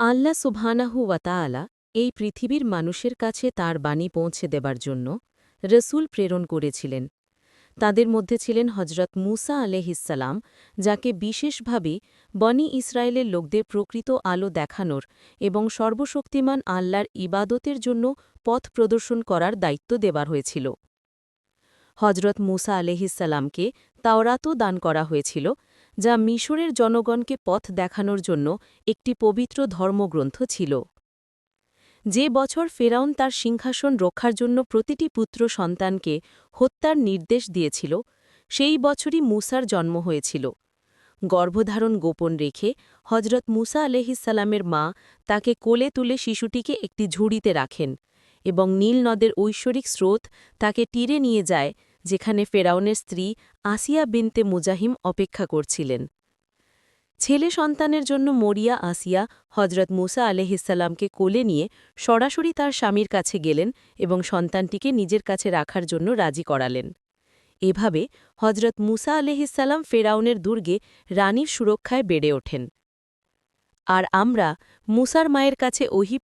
আল্লাহ সুবহানাহু ওয়াতাআলা এই পৃথিবীর মানুষের কাছে তার বাণী পৌঁছে দেবার জন্য রসুল প্রেরণ করেছিলেন। তাদের মধ্যে ছিলেন হজরত মুসা আলহিসাল্লাম যাকে বিশেষভাবে বনি ইসরায়েলের লোকদের প্রকৃত আলো দেখানোর এবং সর্বশক্তিমান আল্লাহর ইবাদতের জন্য পথ প্রদর্শন করার দায়িত্ব দেবার হয়েছিল। হজরত মুসা আলহিসাল্লামকে তাওরাতও দান করা হয়েছিল যা মিশরের জনগণকে পথ দেখানোর জন্য একটি পবিত্র ধর্মগ্রন্থ ছিল। যে বছর ফেরাউন তার সিংহাসন রক্ষার জন্য প্রতিটি পুত্র সন্তানকে হত্যার নির্দেশ দিয়েছিল, সেই বছরই মুসার জন্ম হয়েছিল। গর্ভধারণ গোপন রেখে হজরত মুসা আলহিসাল্লামের মা তাকে কোলে তুলে শিশুটিকে একটি ঝুড়িতে রাখেন এবং নীল নদের ঐশ্বরিক স্রোত তাকে তীরে নিয়ে যায় যেখানে ফেরাউনের স্ত্রী আসিয়া বিনতে মুজাহিম অপেক্ষা করছিলেন। ছেলে সন্তানের জন্য মরিয়া আসিয়া হজরত মুসা আলহিসাল্লামকে কোলে নিয়ে সরাসরি তার স্বামীর কাছে গেলেন এবং সন্তানটিকে নিজের কাছে রাখার জন্য রাজি করালেন। এভাবে হজরত মুসা আলহিসাল্লাম ফেরাউনের দুর্গে রানীর সুরক্ষায় বেড়ে ওঠেন। আর আমরা মুসার মায়ের কাছে ওহি